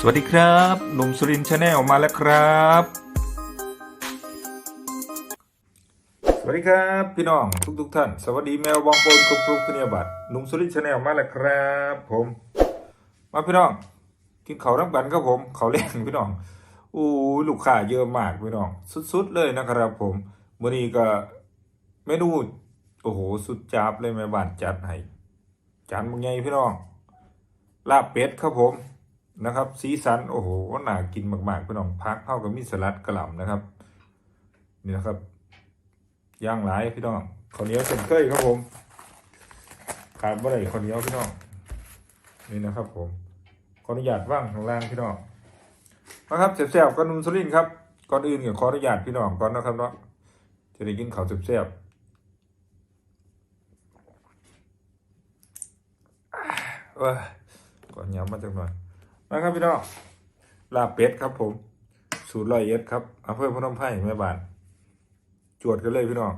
สวัสดีครับหนุ่มสุรินชาแนลมาแล้วครับ สวัสดีครับ พี่น้องทุกทุกๆท่าน สวัสดีแมวบองปนครุกรุกคุณยบัตรหนุ่มสุรินชาแนลมาแล้วครับ ผม มาพี่น้องกินเขาวน้ำกันครับผมเขาเล่นพี่น้องอู้ลูกค้าเยอะมากพี่น้อง สุดๆเลยนะครับ ผมวันนี้ก็เมนูโอ้โหสุดจับเลยแม่บ้านจัดให้จานมึงไงพี่น้องลาบเป็ดครับผม นะครับ สีสันโอ้โหน่ากินมากๆพี่น้องพักเข้ากับมีสลัดกระหล่ำนะครับ นี่นะครับย่างหลายพี่น้องข้าวเหนียวเส้นเคยครับผมขาดบ่ได้ข้าวเหนียวพี่น้องนี่นะครับผมขออนุญาตว่างข้างล่างพี่น้องนะครับแซ่บๆก็นุ่มสุรินครับก่อนอื่นก็ขออนุญาตพี่น้องก่อนนะครับเนาะจะได้กินข้าวแซ่บๆเอ้ยก่อนย้ำมาจังหน่อย มาครับพี่น้องลาเป็ดครับผม สูตรร้อยเอ็ดครับอำเภอพนมไพรแม่บ้านจวดกันเลยพี่น้อง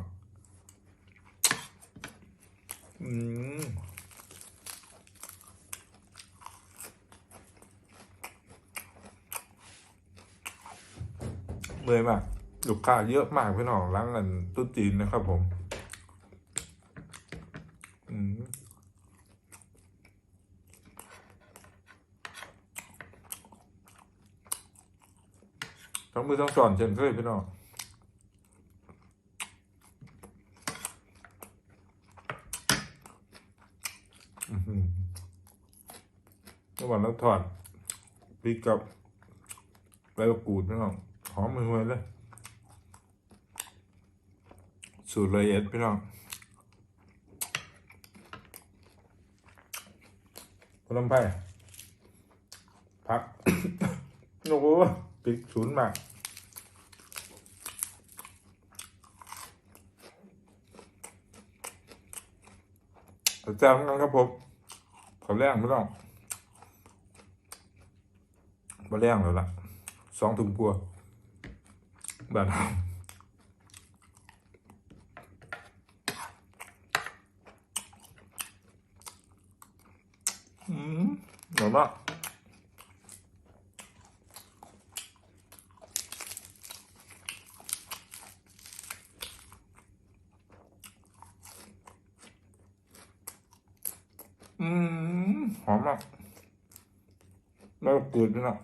อืมเมื่อยมากลูกค้าเยอะมากพี่น้องร้านกันตุ๊ดจีนนะครับผม อืม ทั้งมือทั้งสอนเช่นเคยพี่น้องอื้อหือระหว่างน้ำทอดพริกกับใบมะกรูดพี่น้องหอมมือเลย สูตรละเอียดพี่น้องพนมไพรพัก โอ้โหปิดศูนย์มาก แต่แจ้งกันครับผมขอแรงไม่ต้องมาแรงแล้วล่ะสองถุงกลัวแบบนั้นอืมอร่อยมาก อืมหอมมากแล้วก็จืดด้วยนะ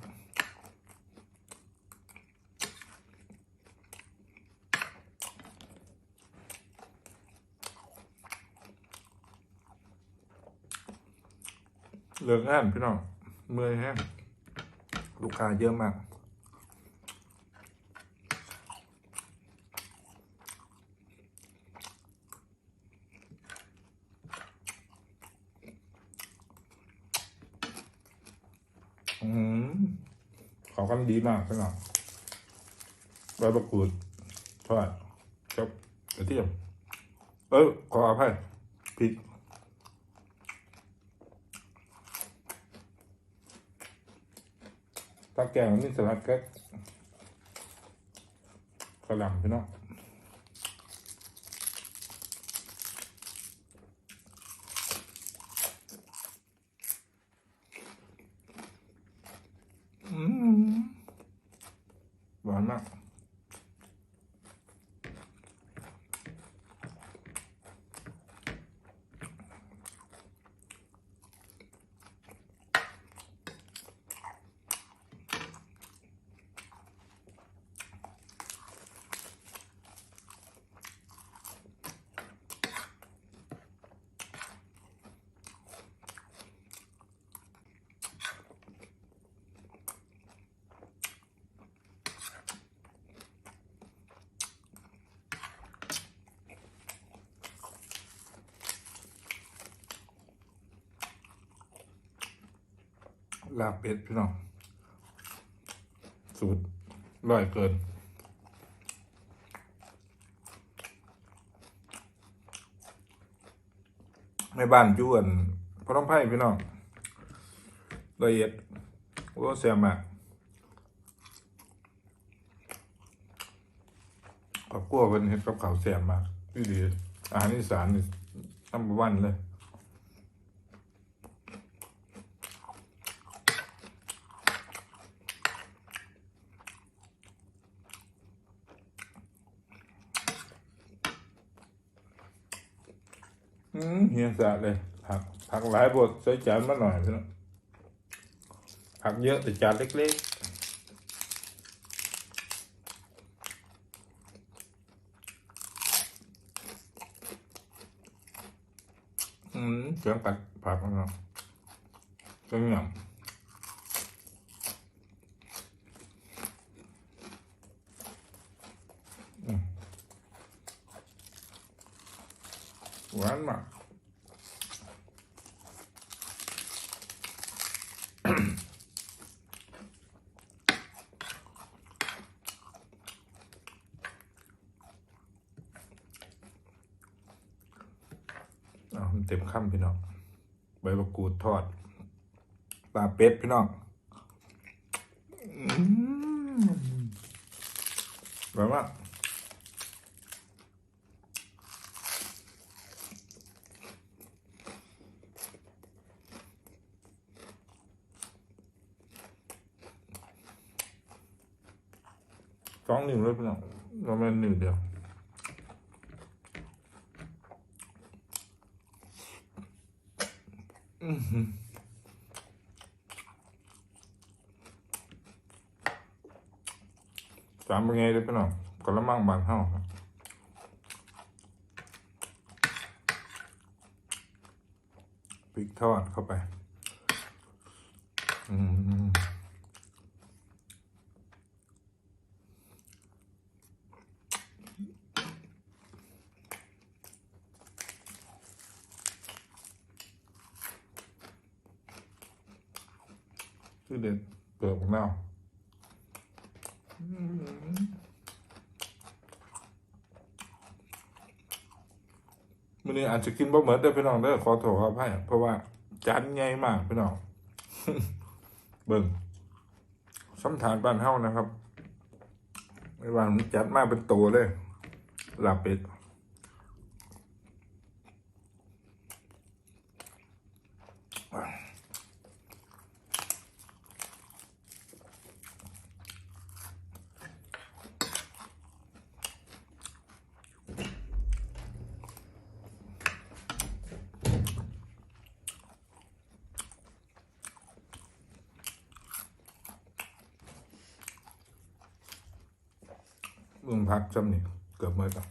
เหลืองแห้งพี่น้องเมื่อยแห้งลูกค้าเยอะมาก อืมเขากันดีมากพี่น้องใบมะกรูดทอดครับกระเทียมเออขออภัยพริกตาแกงนี่สลัดแก๊กกระหล่ำพี่น้องอืม หว ลาบเป็ดพี่น้อง สูตรร่อยเกิน ในบ้านอยวนพร้อมไพ่พี่น้องละเอียดโอ้เสียมากขอบกลัวเป็นเห็ดกับเขาวเสียมากดีดีอาหารอีสานนี่ตั้งวันเลย อืมเฮียสะเลย ผักผักหลายบทใส่จานมาหน่อยพี่น้องผักเยอะแต่จานเล็กๆ อืมเสียงผักผักเนาะเสียงหยำ หวานมากเอาเต็มค่ำพี่น้องใบมะกรูดทอดปลาเป็ดพี่น้องอืมแบบว่า องหนิ้วเลยพี่น้องเราเป็นนิ้วเดียวจามเป็นไงเลยพี่น้องกระมังบางเท่าครับพริกทอดเข้าไป อืม ชื่เด็ดเปลือกของเน่ามื่อนี้อาจจะกินบ่เหมือนเด้พี่น้องเด้อขอโทษขออภัยเพราะว่าจานใหญ่มากพี่น้อง เบิ่งสำฐานบ้านเฮานะครับไม่ว่ามันจัดมากเป็นตัวเลยลาบเป็ด เมืองพักจำนี่เกือบเมื่อแล้ว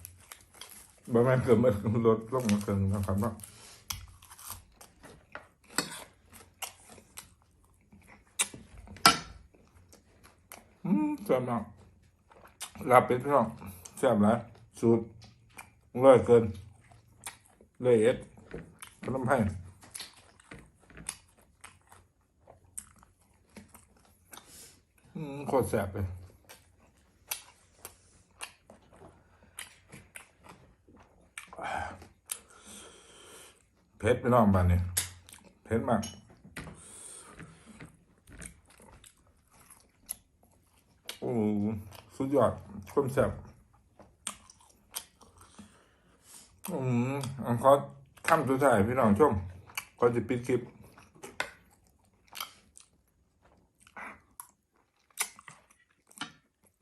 บ่แม่นเกือบเมื่อลดลงมาเกินนะครับเนาะอืมแซ่บมากลาบเป็ดพี่น้องแซ่บหลายสูตรเลยเกินเลยเอ็ดขนมไผ่อืมโคตรแซ่บเลย เผ็ดไปน้องบ้านนี่เผ็ดมากโอ้สุดยอดคมแซ่บอืมอันขอคำสุดท้ายพี่น้องชมขอจะปิดคลิป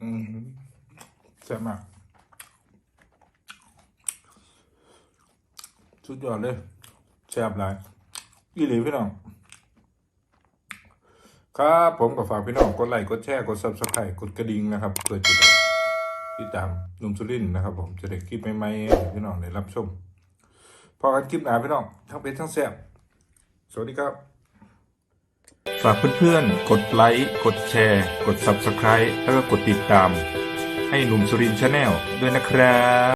อืมแซ่บมาก สุดยอดเลย แซ่บหลายอีหลีพี่น้อง ครับผมก็ฝากพี่น้องกดไลค์กดแชร์กด subscribe กดกระดิ่งนะครับเพื่อจะได้ติดตามนุ่มสุรินนะครับ ผมจะได้คลิปใหม่ๆให้พี่น้องได้รับชมพอกันคลิปหนาพี่น้องทั้งเป็นทั้งแซ่บสวัสดีครับ ฝากเพื่อนๆ กดไลค์ กดแชร์ กด subscribe แล้วก็กดติดตาม ให้หนุ่มสุรินชาแนลด้วยนะครับ